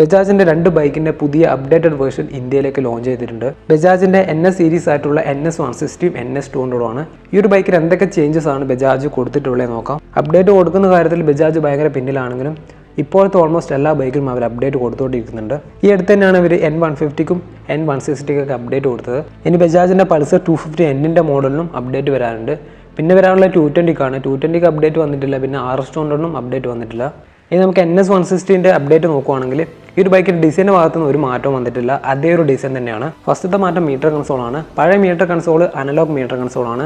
ബജാജിന്റെ രണ്ട് ബൈക്കിന്റെ പുതിയ അപ്ഡേറ്റഡ് വേർഷൻ ഇന്ത്യയിലേക്ക് ലോഞ്ച് ചെയ്തിട്ടുണ്ട്. ബജാജിന്റെ എൻ എസ് സീരീസ് ആയിട്ടുള്ള എൻ എസ് വൺ സിക്സ്റ്റിയും എൻ എസ് ടു ഹൺഡ്രഡുമാണ് ഈ ഒരു ബൈക്കിൽ എന്തൊക്കെ ചേഞ്ചസ് ആണ് ബജാജ് കൊടുത്തിട്ടുള്ളത് നോക്കാം. അപ്ഡേറ്റ് കൊടുക്കുന്ന കാര്യത്തിൽ ബജാജ് ഭയങ്കര പിന്നിലാണെങ്കിലും ഇപ്പോഴത്തെ ഓൾമോസ്റ്റ് എല്ലാ ബൈക്കിലും അവർ അപ്ഡേറ്റ് കൊടുത്തുകൊണ്ടിരിക്കുന്നുണ്ട് ഈ അടുത്ത് തന്നെയാണ് ഇവർ എൻ വൺ ഫിഫ്റ്റിക്കും എൻ വൺ സിക്സ്റ്റിക്കൊക്കെ അപ്ഡേറ്റ് കൊടുത്തത്. ഇനി ബജാജിന്റെ പൾസർ ടു ഫിഫ്റ്റി എന്നിന്റെ മോഡലിനും അപ്ഡേറ്റ് വരാറുണ്ട്. പിന്നെ വരാനുള്ള ടു ട്വന്റിക്കാണ് ടു ട്വന്റിക്ക് അപ്ഡേറ്റ് വന്നിട്ടില്ല. പിന്നെ ആർ എസ് ടു ഹൺഡ്രഡിനും അപ്ഡേറ്റ് വന്നിട്ടില്ല. ഇനി നമുക്ക് എൻ എസ് വൺ സിക്സ്റ്റീന്റെ അപ്ഡേറ്റ് നോക്കുവാണെങ്കിൽ ഈ ഒരു ബൈക്കിന്റെ ഡിസൈന്റെ ഭാഗത്തുനിന്ന് ഒരു മാറ്റവും വന്നിട്ടില്ല. അതേ ഒരു ഡിസൈൻ തന്നെയാണ്. ഫസ്റ്റത്തെ മാറ്റം മീറ്റർ കൺസോളാണ് പഴയ മീറ്റർ കൺസോൾ അനലോഗ് മീറ്റർ കൺസോളാണ്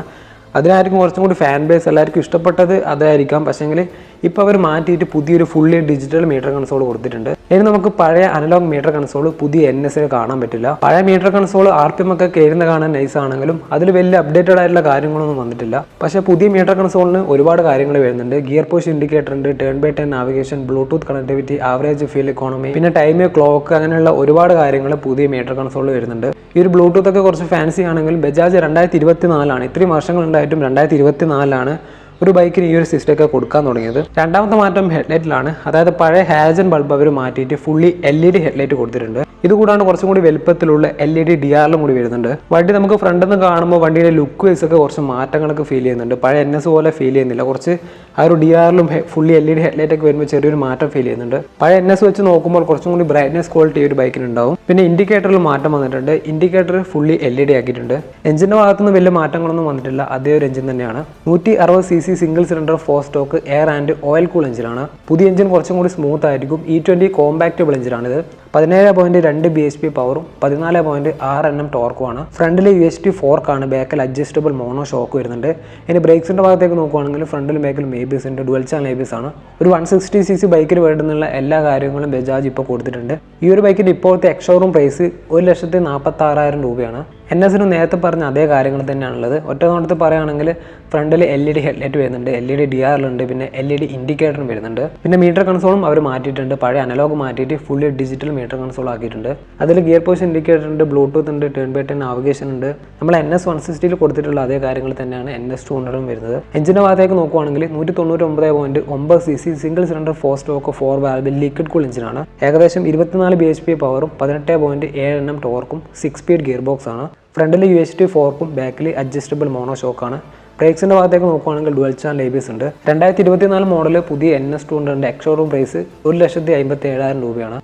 അതിനായിരിക്കും കുറച്ചും കൂടി ഫാൻ ബേസ് എല്ലാവർക്കും ഇഷ്ടപ്പെട്ടത്. അതായിരിക്കാം. പക്ഷേങ്കിൽ ഇപ്പോൾ അവർ മാറ്റിയിട്ട് പുതിയൊരു ഫുള്ളി ഡിജിറ്റൽ മീറ്റർ കൺസോൾ കൊടുത്തിട്ടുണ്ട്. ഇനി നമുക്ക് പഴയ അനലോഗ് മീറ്റർ കൺസോൾ പുതിയ എൻ എസ് കാണാൻ പറ്റില്ല. പഴയ meter console R P M ഒക്കെ കയറുന്ന കാണാൻ നൈസ് ആണെങ്കിലും അതിൽ വലിയ അപ്ഡേറ്റഡ് ആയിട്ടുള്ള കാര്യങ്ങളൊന്നും വന്നിട്ടില്ല. പക്ഷേ പുതിയ മീറ്റർ കൺസോളിന് ഒരുപാട് കാര്യങ്ങൾ വരുന്നുണ്ട്. ഗിയർ പോസ്റ്റ് ഇൻഡിക്കേറ്റർ ഉണ്ട് turn by turn navigation Bluetooth connectivity average fuel economy പിന്നെ ടൈം ക്ലോക്ക് അങ്ങനെയുള്ള ഒരുപാട് കാര്യങ്ങൾ പുതിയ മീറ്റർ കൺസോളിൽ വരുന്നുണ്ട്. ഈ ഒരു ബ്ലൂടൂത്ത് ഒക്കെ കുറച്ച് ഫാൻസി ആണെങ്കിലും ബജാജ് രണ്ടായിരത്തി ഇരുപത്തി നാലാണ് ഇത്രയും വർഷങ്ങൾ ഉണ്ടായിട്ടും രണ്ടായിരത്തി ഇരുപത്തി നാലിലാണ് ഒരു ബൈക്കിന് ഈ ഒരു സിസ്റ്റം ഒക്കെ കൊടുക്കാൻ തുടങ്ങിയത്. രണ്ടാമത്തെ മാറ്റം ഹെഡ്ലൈറ്റിലാണ്. അതായത് പഴയ ഹാജൻ ബൾബ് അവർ മാറ്റിയിട്ട് fully L E D headlight കൊടുത്തിട്ടുണ്ട്. ഇതുകൂടാണ്ട് കുറച്ചും കൂടി വലുപ്പത്തിലുള്ള എൽ ഇ ഡി ഡി കൂടി വരുന്നുണ്ട്. വണ്ടി നമുക്ക് ഫ്രണ്ടിൽ നിന്ന് കാണുമ്പോൾ വണ്ടിയുടെ ലുക്ക് വൈസ് ഒക്കെ കുറച്ച് മാറ്റങ്ങളൊക്കെ ഫീൽ ചെയ്യുന്നുണ്ട്. പഴയ എൻ എസ് പോലെ ഫീൽ ചെയ്യുന്നില്ല. കുറച്ച് ആ ഒരു D fully L E D headlight ഒക്കെ വരുമ്പോൾ ചെറിയൊരു മാറ്റം ഫീൽ ചെയ്യുന്നുണ്ട്. പഴയ എൻ എസ് വെച്ച് നോക്കുമ്പോൾ കുറച്ചും കൂടി ബ്രൈറ്റ്നസ് ക്വാളിറ്റി ഒരു ബൈക്കിന് ഉണ്ടാവും. പിന്നെ ഇൻഡിക്കേറ്ററിൽ മാറ്റം വന്നിട്ടുണ്ട്. Indicator fully L E D ആക്കിയിട്ടുണ്ട്. എഞ്ചിന്റെ ഭാഗത്തുനിന്ന് വലിയ മാറ്റങ്ങളൊന്നും വന്നിട്ടില്ല. അതേ ഒരു എഞ്ചിൻ തന്നെയാണ്. നൂറ്റി അറുപത് C C single cylinder four stroke air and oil cool എഞ്ചിനാണ് പുതിയ എഞ്ചിൻ കുറച്ചും കൂടി സ്മൂത്ത് ആയിരിക്കും. ഇ ട്വന്റി കോമ്പാക്റ്റബിൾ എഞ്ചിനാണിത് പതിനേഴ് പോയിന്റ് രണ്ട് ബി എച്ച് പി പവറും പതിനാല് പോയിന്റ് ആറ് എണ്ണം ടോർക്കുമാണ് ഫ്രണ്ടിൽ യു എസ് ടി ഫോർക്കാണ് ബാക്കിൽ അഡ്ജസ്റ്റബിൾ മോണോ ഷോക്ക് വരുന്നുണ്ട്. ഇനി ബ്രേക്സിന്റെ ഭാഗത്തേക്ക് നോക്കുവാണെങ്കിൽ ഫ്രണ്ടിലും ബാക്കിലും എ ബി എസ് ഉണ്ട്. Dual channel A B S ആണ്. ഒരു വൺ സിക്സ്റ്റി സി സി ബൈക്കിൽ വേണ്ടുന്നുള്ള എല്ലാ കാര്യങ്ങളും ബജാജ് ഇപ്പോൾ കൊടുത്തിട്ടുണ്ട്. ഈ ഒരു ബൈക്കിന്റെ ഇപ്പോഴത്തെ എക്സ്ഷോറൂം പ്രൈസ് ഒരു ലക്ഷത്തി നാൽപ്പത്തി ആറായിരം രൂപയാണ് എൻ എസിന് നേരത്തെ പറഞ്ഞ അതേ കാര്യങ്ങൾ തന്നെയാണുള്ളത് ഒറ്റ നോട്ടത്തിൽ പറയുകയാണെങ്കിൽ ഫ്രണ്ടിൽ എൽ ഇ ഡി ഹെഡ്ലൈറ്റ് വരുന്നുണ്ട്. എൽ ഇ ഡി ഡി ആറിലുണ്ട് പിന്നെ എൽ ഇ ഡി ഇൻഡിക്കേറ്ററും വരുന്നുണ്ട്. പിന്നെ മീറ്റർ കൺസോളും അവർ മാറ്റിയിട്ടുണ്ട്. പഴയ അനലോഗ് മാറ്റിയിട്ട് ഫുള്ളി ഡിജിറ്റൽ മീറ്റർ കൺസോൾ ആക്കിയിട്ടുണ്ട്. അതിൽ ഗിയർ പൊസിഷൻ ഇൻഡിക്കേറ്റർ ഉണ്ട് ബ്ലൂടൂത്ത് ഉണ്ട് ടേൺ ബൈ ടേൺ നാവിഗേഷൻ ഉണ്ട്. നമ്മൾ എൻ എസ് വൺ സിക്സ്റ്റിയിൽ കൊടുത്തിട്ടുള്ള അതേ കാര്യങ്ങൾ തന്നെയാണ് എൻ എസ് ടു ഹൺഡ്രഡും വരുന്നത്. എഞ്ചിന്റെ ഭാഗത്തേക്ക് നോക്കുവാണെങ്കിൽ നൂറ്റി തൊണ്ണൂറ്റി ഒമ്പത് പോയിന്റ് ഒമ്പത് C C single cylinder four stroke four valve liquid cool എഞ്ചിനാണ് ഏകദേശം ഇരുപത്തിനാല് ബി എച്ച് പി പവറും പതിനെട്ട് പോയിന്റ് ഏഴ് എണ്ണം ടോർക്കും സിക്സ് സ്പീഡ് ഗിയർ ബോക്സ് ആണ്. ഫ്രണ്ടിൽ യു എച്ച് ടി ഫോർക്കും ബാക്കിൽ അഡ്ജസ്റ്റബിൾ മോണോ ഷോക്കാണ് ബ്രേക്സിന്റെ ഭാഗത്തേക്ക് നോക്കുവാണെങ്കിൽ ഡുവൽ ചാനൽ ലേബീസ് ഉണ്ട്. രണ്ടായിരത്തി ഇരുപത്തിനാല് മോഡൽ പുതിയ എൻ എസ് ടു ഹൺഡ്രഡിന്റെ എക്സോറൂം പ്രൈസ് ഒരു ലക്ഷത്തി അമ്പത്തി ഏഴായിരം രൂപയാണ്.